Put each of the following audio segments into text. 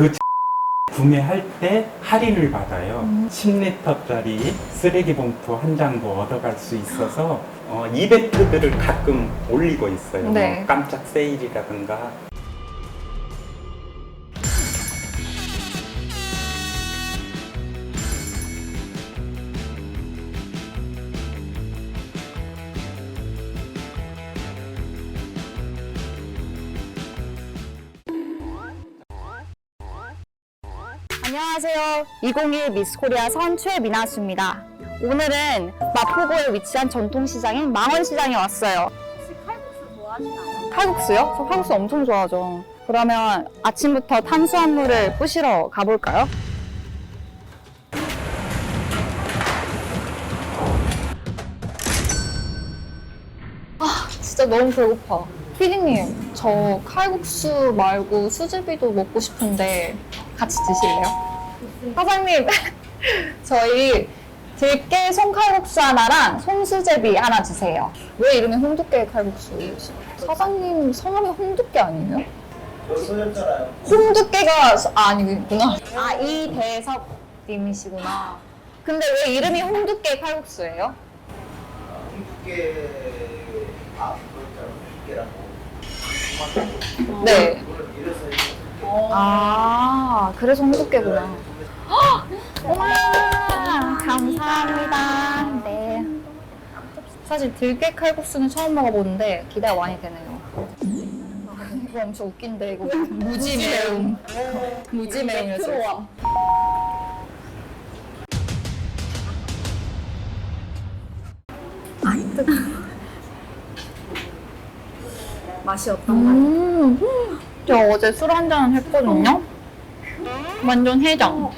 그 구매할 때 할인을 받아요. 10리터짜리 쓰레기 봉투 한 장도 얻어갈 수 있어서 어, 이벤트들을 가끔 올리고 있어요. 네. 뭐 깜짝 세일이라든가 안녕하세요. 2021 미스코리아 선 최미나수입니다. 오늘은 마포구에 위치한 전통시장인 망원시장에 왔어요. 혹시 칼국수 좋아하시나요? 칼국수요? 저 칼국수 엄청 좋아하죠. 그러면 아침부터 탄수화물을 부시러 가볼까요? 아, 진짜 너무 배고파. 피디님, 저 칼국수 말고 수제비도 먹고 싶은데 같이 드실래요? 사장님, 저희 들깨 송칼국수 하나랑 송수제비 하나 주세요. 왜 이름이 홍두깨 칼국수? 사장님 성함이 홍두깨 아니에요? 소였잖아요. 홍두깨가 서- 아, 아니구나. 아, 이대섭님이시구나. 근데 왜 이름이 홍두깨 칼국수예요? 홍두깨 아 그거잖아. 홍두깨라고. 네. 그걸 아, 그래서 홍두깨구나. 헉! 어머나, 감사합니다. 네. 사실 들깨 칼국수는 처음 먹어보는데 기대가 많이 되네요. 이거 엄청 웃긴데 이거 무지 매운 무지 매운이었어요. 맛이 어떤가요? 음, 저 어제 술 한잔 했거든요. 완전 해장.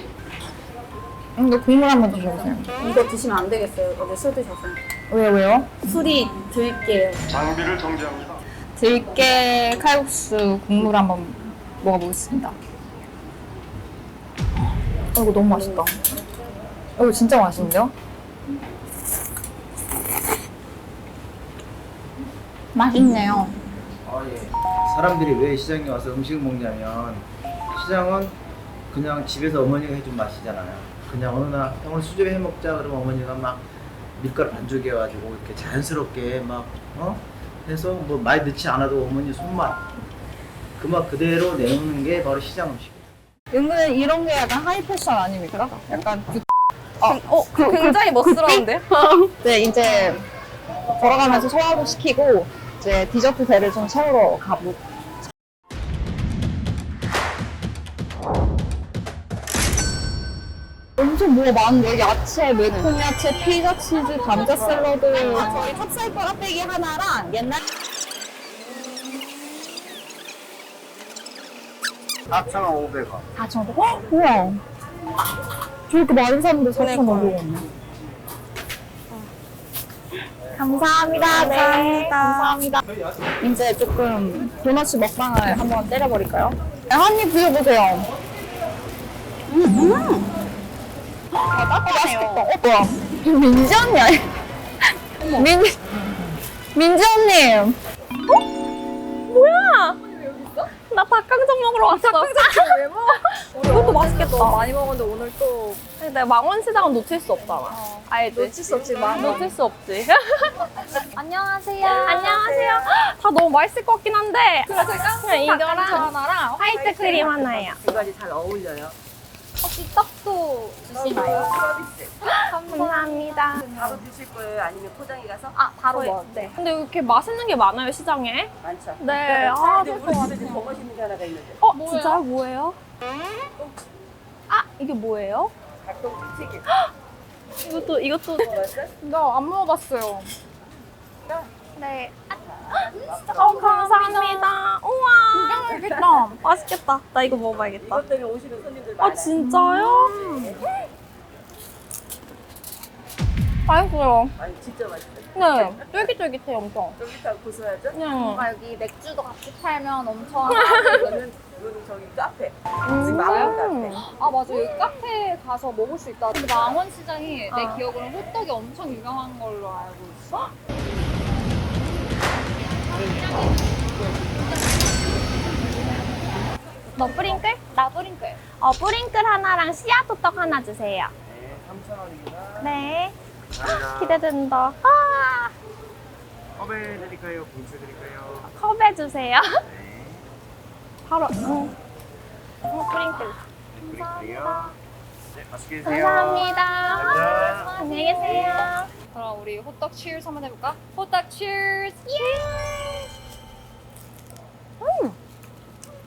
근데 국물 한 번 드셔보세요. 이거 드시면 안 되겠어요. 어제 술 드셔서. 왜 왜요? 술이 들게요. 장비를 정지합니다. 들깨 칼국수 국물 한 번 먹어보겠습니다. 어, 이거 너무 맛있다. 어, 이거 진짜 맛있는데요? 맛있네요. 아 예. 사람들이 왜 시장에 와서 음식을 먹냐면 시장은 그냥 집에서 어머니가 해준 맛이잖아요. 그냥 어느 날 오늘 수제비 해 먹자 그러면 어머니가 막 밀가루 반죽 해가지고 이렇게 자연스럽게 막 어? 해서 뭐 많이 넣지 않아도 어머니 손맛 그 맛 그대로 내놓는 게 바로 시장 음식이에요. 은근 이런 게 약간 하이 패션 아닙니까? 약간 그, 어, 굉장히 멋스러운데요? 네, 이제 걸어가면서 소화도 시키고 이제 디저트 대를 좀 채우러 가보. 엄청 뭐가 많은데 야채, 매콤 야채, 피자 치즈, 감자 샐러드. 아, 저희 찹쌀 꼬라빼기 하나랑 옛날 4,500원. 4,500원. 헉, 우와. 저렇게 많이 샀는데 4,500원. 감사합니다. 네, 감사합니다. 이제 조금 도넛 먹방을 한번 때려버릴까요? 네, 한입 드셔보세요. 음! 아, 맛있겠다. 어, 뭐야. 민지 언니 아니 민, 민지 언니. 나 닭강정 먹으러 왔어. 닭강정 왜 먹어? 이것도 맛있겠다. 많이 먹었는데 오늘 또. 근데 망원시장은 놓칠 수 없잖아. 알지? 놓칠 수 없지, 망원. 놓칠 수 없지. 안녕하세요. 안녕하세요. 다 너무 맛있을 것 같긴 한데. 그냥 이거랑 하나랑 화이트 크림 하나예요. 두 가지 잘 어울려요. 혹시 떡도 주시나요? 감사합니다. 바로 드실 거예요? 아니면 포장해 가서? 아, 바로 먹 네. 근데 이렇게 맛있는 게 많아요, 시장에. 많죠. 네. 아, 근데 우리 집에 지금 더 맛있는 게 하나가 있는데. 어, 진짜 뭐예요? 아, 이게 뭐예요? 닭똥집 튀김. 이것도 이것도 먹었어? 나안 먹어봤어요. 네. 어, 감사합니다. 우 와. 맛있겠다. 맛있겠다. 나 이거 먹어봐야겠다. 이것 때문에 오시는 손님들 많아요. 아, 진짜요? 맛있어요. 아니 진짜 맛있어요. 네. 쫄깃쫄깃해요, 엄청. 쫄깃하고 고소하죠? 네. 여기 맥주도 같이 팔면 엄청. 이거는 이거는 저기 카페. 지금 마을 카페. 아 맞아 여기 카페 가서 먹을 수 있다. 근데 망원시장이 어. 내 기억으로는 호떡이 엄청 유명한 걸로 알고 있어. 너 뿌링클? 나 뿌링클. 어, 뿌링클 하나랑 씨앗 호떡 하나 주세요. 네, 3,000원입니다. 네. 감사합니다. 기대된다. 아, 컵에 드릴까요? 빙수 드릴까요? 컵에 주세요. 네. 바로. 응. 어, 뿌링클. 드릴게요. 네, 맛있게 드세요. 감사합니다. 감사합니다. 안녕히 계세요. 그럼 우리 호떡 치얼스 한번 해볼까? 호떡 치얼스!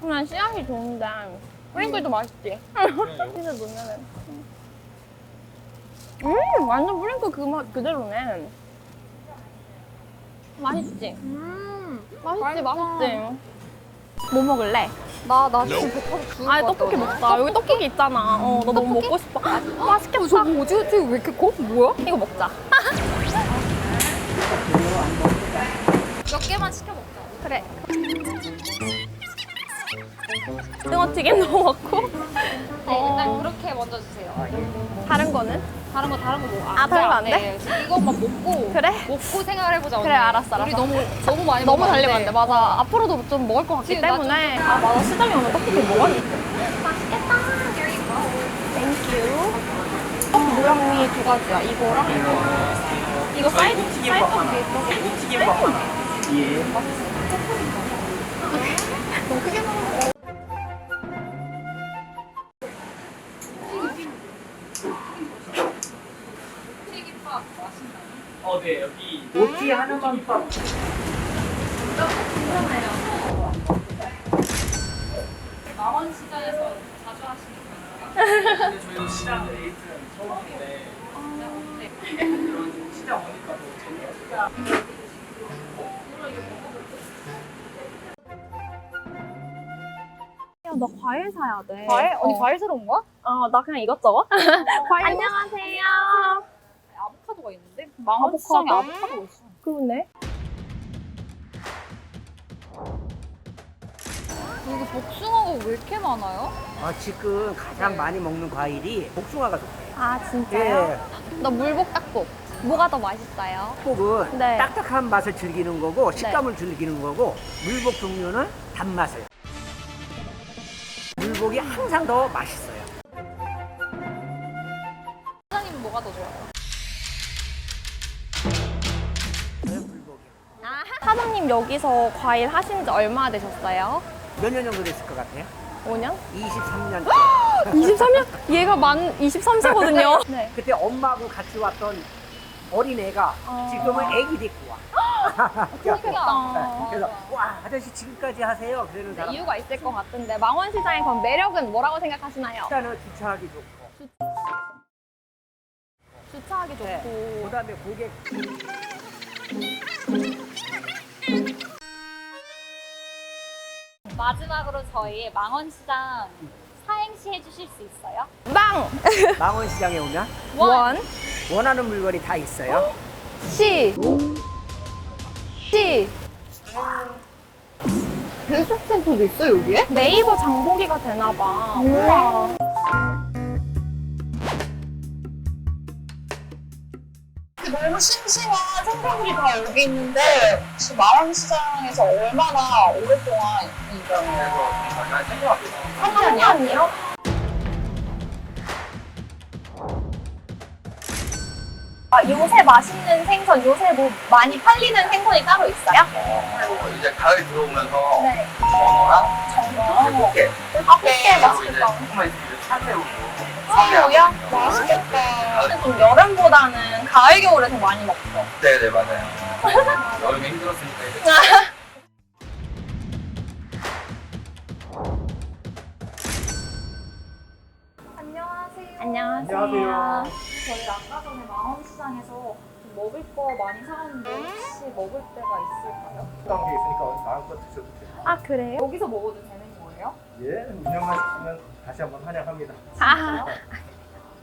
난 씨앗이 좋은데. 뿌링클도 맛있지? 진짜 놓으면은. 음, 완전 뿌링클 그 맛 그대로네. 맛있지? 음, 맛있지, 맛있지. 뭐 먹을래? 나, 나 지금 배터리 죽을 아, 것 떡볶이 같거든. 먹자. 여기 떡볶이 있잖아. 어, 나 너무 먹고 싶어. 맛있겠다. 저거 뭐지? 어떻게 왜 이렇게 커? 뭐야? 이거 먹자. 몇 개만 시켜 먹자. 그래. 등어튀김도 먹고. 네, 일단 그렇게 먼저 주세요. 다른 거는? 다른 거 다른 거 먹어. 아, 다른 거안 돼? 네, 이것만 먹고 그래? 먹고 생각을 해보자. 그래, 언니. 알았어, 우리 알았어. 너무 너무 많이 너무 먹으면 달리면 안 돼. 돼. 맞아. 앞으로도 좀 먹을 것 같기 지금 나 때문에. 아, 맞아. 시장에 오면 떡볶이 먹어야지. 맛있겠다. 땡큐. 떡 모양이 두 가지야. 이거랑 이거. 이거 사이드, 사이드 떡볶이 있어. 튀김밥 하나. 예. 크게 먹어. 어, 네, 여기 모찌 하나만 팍. 근데 저희도 시장 데이트는 처음인데 이런 시장 오니까 더 재미없 야, 나 과일 사야 돼. 과일? 언니 어. 과일 사러 온 거야? 어, 나 그냥 이것저것. 과일. 안녕하세요. 아보카도가 있는데? 망원 아보카도? 시장에 아보카도가 있어. 그러네. 여기 복숭아가 왜 이렇게 많아요? 아, 지금 가장 많이 먹는 과일이 복숭아가 좋대요. 아, 진짜요? 예, 나 물복닭국. 뭐가 더 맛있어요? 복은 네. 딱딱한 맛을 즐기는 거고 식감을 즐기는 거고 물복 종류는 단맛을. 물복이 항상 더 맛있어요. 사장님은 뭐가 더 좋아요? 저는. 아, 사장님 여기서 과일 하신 지 얼마나 되셨어요? 몇 년 정도 됐을 것 같아요? 5년? 23년. 23년? 얘가 만 23세거든요. 네. 그때 엄마하고 같이 왔던 어린애가 어. 지금은 애기 데리고 와. 그렇겠다. 그래서 와 아저씨 지금까지 하세요. 그러는 사람 이유가 있을 것 같은데 망원시장의 그럼 매력은 뭐라고 생각하시나요? 일단은 주차하기 좋고 주차하기 네. 좋고 그다음에 고객 마지막으로 저희 망원시장 사행시 해주실 수 있어요? 빵! 망원시장에 오면 원, 원하는 물건이 다 있어요. 시, 시. 배송센터도 있어 여기에? 네이버 장보기가 되나봐. 우와. 너무 심심한 생선들이 다 여기 있는데 혹시 마왕시장에서 얼마나 오랫동안 일해요? 3년이요? 아, 요새 맛있는 생선, 요새 뭐 많이 팔리는 생선이 따로 있어요? 어, 이제 가을이 들어오면서 네. 전어랑 꽃게 아, 꽃게 그리고 맛있겠다. 이제 조금만 있으면 이제 차새우고 새우요? 맛있겠다. 좀 여름보다는 가을, 겨울에 더 많이 먹죠. 네네 맞아요 여름에 힘들었으니까 이제 안녕하세요. 안녕하세요. 저희 아까 전에 망원시장에서 좀 먹을 거 많이 사왔는데 혹시 먹을 데가 있을까요? 식당에 있으니까 마음껏 드셔도 돼요. 아, 그래요? 여기서 먹어도 되는 거예요? 예, 운영만 시키면 다시 한번 환영합니다. 아,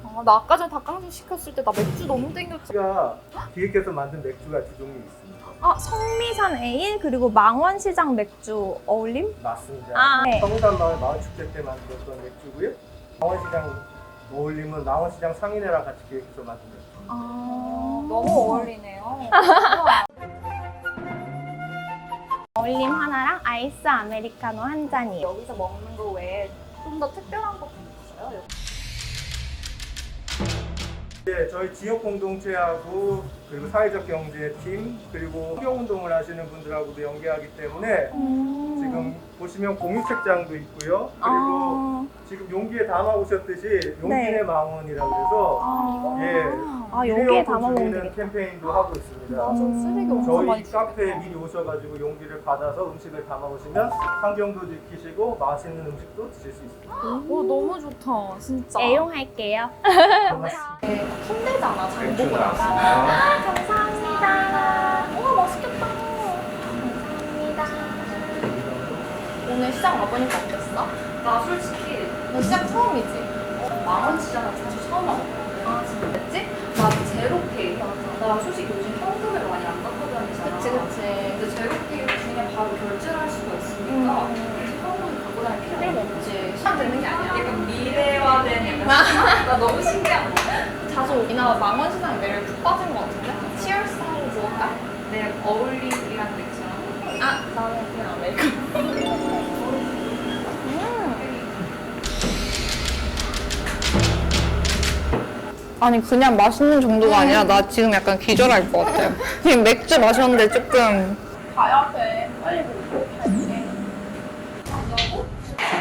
아, 나 아까 전에 닭강정 시켰을 때 나 맥주 너무 땡겼지. 제가 기획해서 만든 맥주가 두 종류 있습니다. 아, 성미산 에일 그리고 망원시장 맥주 어울림? 맞습니다. 아, 네. 성산마을 마을축제 때 만들었던 맥주고요. 망원시장 어울림은 망원시장 상인회랑 같이 기획해서 만든. 아, 너무 어울리네요. 얼림 하나랑 아이스 아메리카노 한 잔이에요. 여기서 먹는 거 외에 좀 더 특별한 거 있어요? 네, 저희 지역 공동체하고 그리고 사회적 경제 팀 그리고 환경 운동을 하시는 분들하고도 연계하기 때문에 지금 보시면 공유 책장도 있고요. 그리고 아, 지금 용기에 담아 오셨듯이 용기의 네. 망원이라 그래서 아, 예아 여기에 담아먹는 줄이는 게 캠페인도 하고 있습니다. 맞아, 쓰레기 엄청 저희 많이 카페에 미리 오셔가지고 용기를 받아서 음식을 담아 오시면 환경도 지키시고 맛있는 음식도 드실 수 있습니다. 오 너무 좋다 진짜. 애용할게요. 고맙습니다. 힘들잖아 맥주 장보고 나왔습니다. 감사합니다. 우와 맛있겠다. 오늘 시장 와보니까 어땠어? 나 솔직히 너 시장 처음이지? 망원 시장은 사실 처음 와봤거든. 아 진짜 지나 제로페이. 나 솔직히 요즘 현금을 많이 안 갖고 다니잖아. 그치 그치. 근데 제로페이로 그냥 바로 결제를 할 수가 있으니까 굳이 현금을 갖고 다닐 필요가 없지. 시간 되는 게 아니야. 약간 미래화된 약간 나 너무 신기한 거. 자주 오긴 하고 망원 시장 매력에 푹 빠진 것 같은데? 치얼스 하고 먹을까? 내 어울리기란 맥주랑. 아 나는 그냥 아메리카노. 아니 그냥 맛있는 정도가 아니라 나 지금 약간 기절할 것 같아. 지금 맥주 마셨는데 조금 가야 돼. 빨리 보고 갈게.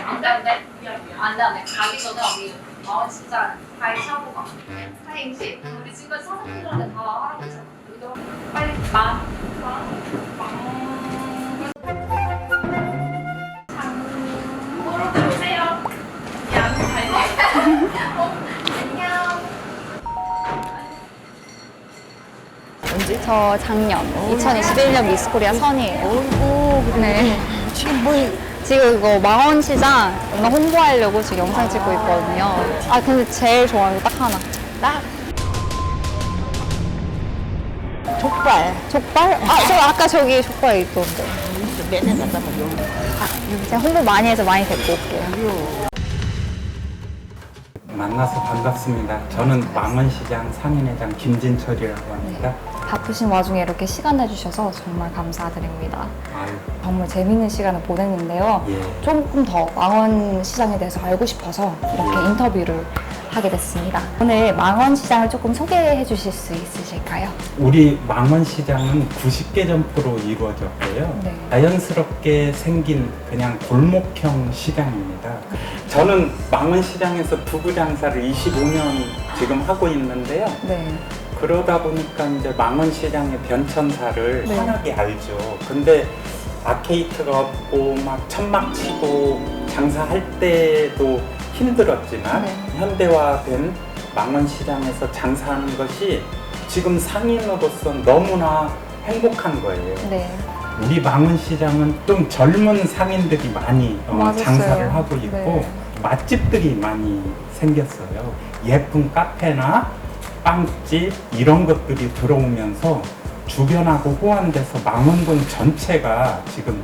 안 돼, 안 미안. 안 돼. 가기 전에 우리 마원 진짜 잘 사고 가. 사행시? 우리 지금까지 사사키들한테 다 하라고 했잖아. 빨리 마. 마. 마. 저 작년 2021년 미스코리아 선이에요. 네. 지금 뭐 지금 이거 망원시장 홍보하려고 지금 영상 찍고 있거든요. 아 근데 제일 좋아하는 게 딱 하나. 딱 족발. 족발? 아, 저 아까 저기 족발 있던데. 맨날 갖다 먹여. 제가 홍보 많이 해서 많이 데리고 올게요. 만나서 반갑습니다. 저는 망원시장 상인회장 김진철이라고 합니다. 바쁘신 와중에 이렇게 시간 내주셔서 정말 감사드립니다. 아유, 정말 재밌는 시간을 보냈는데요. 예. 조금 더 망원 시장에 대해서 알고 싶어서 이렇게 인터뷰를 하게 됐습니다. 오늘 망원 시장을 조금 소개해 주실 수 있으실까요? 우리 망원시장은 90개 점포로 이루어졌고요. 네. 자연스럽게 생긴 그냥 골목형 시장입니다. 저는 망원시장에서 부부 장사를 25년 지금 하고 있는데요. 네. 그러다 보니까 이제 망원 시장의 변천사를 네. 환하게 알죠. 근데 아케이트가 없고 막 천막 치고 장사할 때도 힘들었지만 네. 현대화된 망원 시장에서 장사하는 것이 지금 상인으로서 너무나 행복한 거예요. 네. 우리 망원 시장은 좀 젊은 상인들이 많이 어, 맞았어요. 장사를 하고 있고 네. 맛집들이 많이 생겼어요. 예쁜 카페나 빵집 이런 것들이 들어오면서 주변하고 호환돼서 망원동 전체가 지금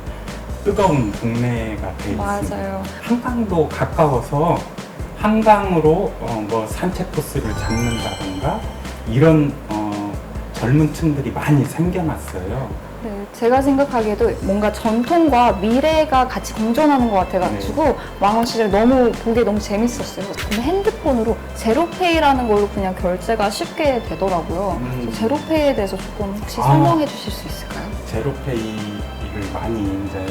뜨거운 동네가 돼 있습니다. 맞아요. 한강도 가까워서 한강으로 어, 뭐 산책 코스를 잡는다던가 이런 어, 젊은 층들이 많이 생겨났어요. 네, 제가 생각하기에도 뭔가 전통과 미래가 같이 공존하는 것 같아가지고 네. 망원 시장 너무 보기에 너무 재밌었어요. 근데 핸드폰으로 제로페이라는 걸로 그냥 결제가 쉽게 되더라고요. 음. 그래서 제로페이에 대해서 조금 혹시 아. 설명해 주실 수 있을까요? 제로페이를 많이 이제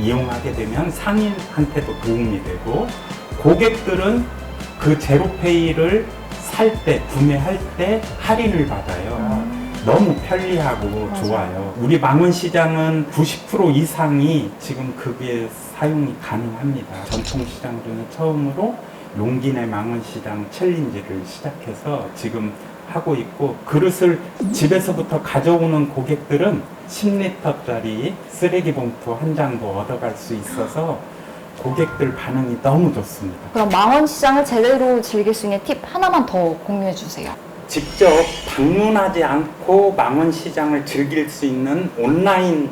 이용하게 되면 상인한테도 도움이 되고 고객들은 그 제로페이를 살 때, 구매할 때 할인을 받아요. 너무 편리하고 맞아요. 좋아요. 우리 망원시장은 90% 이상이 지금 그게 사용이 가능합니다. 전통시장 중에 처음으로 용기 내 망원시장 챌린지를 시작해서 지금 하고 있고 그릇을 집에서부터 가져오는 고객들은 10리터짜리 쓰레기 봉투 한 장도 얻어갈 수 있어서 고객들 반응이 너무 좋습니다. 그럼 망원 시장을 제대로 즐길 수 있는 팁 하나만 더 공유해 주세요. 직접 방문하지 않고 망원 시장을 즐길 수 있는 온라인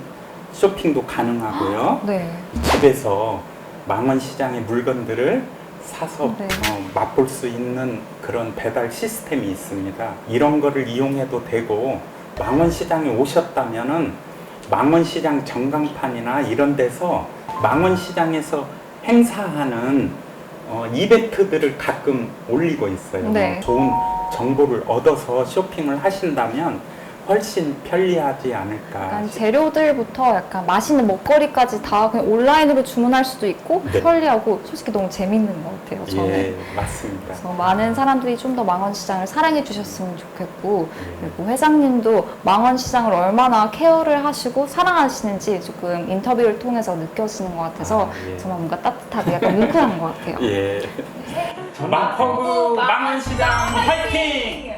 쇼핑도 가능하고요. 네. 집에서 망원 시장의 물건들을 사서 네. 어, 맛볼 수 있는 그런 배달 시스템이 있습니다. 이런 거를 이용해도 되고 망원 시장에 오셨다면은 망원 시장 전광판이나 이런 데서 망원 시장에서 행사하는 어, 이벤트들을 가끔 올리고 있어요. 네. 좋은 정보를 얻어서 쇼핑을 하신다면 훨씬 편리하지 않을까. 약간 재료들부터 약간 맛있는 먹거리까지 다 그냥 온라인으로 주문할 수도 있고 네. 편리하고 솔직히 너무 재밌는 것 같아요. 저는. 예, 맞습니다. 그래서 많은 사람들이 좀 더 망원시장을 사랑해 주셨으면 좋겠고 예. 그리고 회장님도 망원시장을 얼마나 케어를 하시고 사랑하시는지 조금 인터뷰를 통해서 느껴지는 것 같아서 아, 예. 정말 뭔가 따뜻하고 약간 뭉클한 것 같아요. 예. 마포구 망원시장 화이팅!